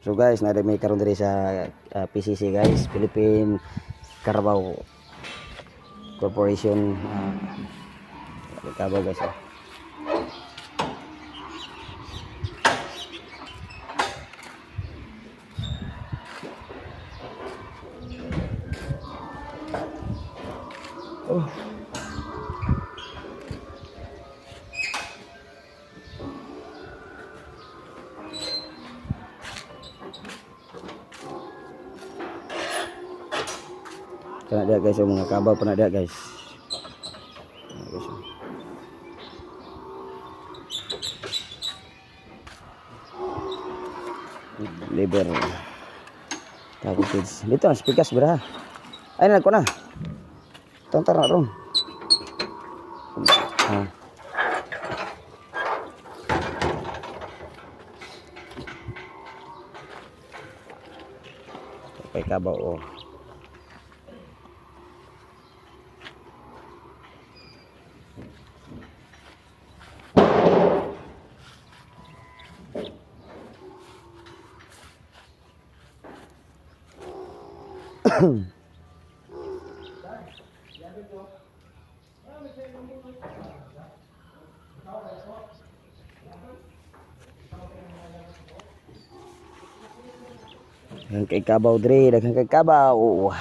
So guys, na may karon diri sa ah, PCC guys, Philippine Carabao Corporation. Uh, guys. ah. Oh. Pernah dia guys, oh, mga kabaw pernah dia guys. Oh. Liver. Tapos kids. Dito, spikas bra. Ay, na ko na. Tontar na ron. Ah. Kay kabaw cái cá bầu đi được cái cá bao.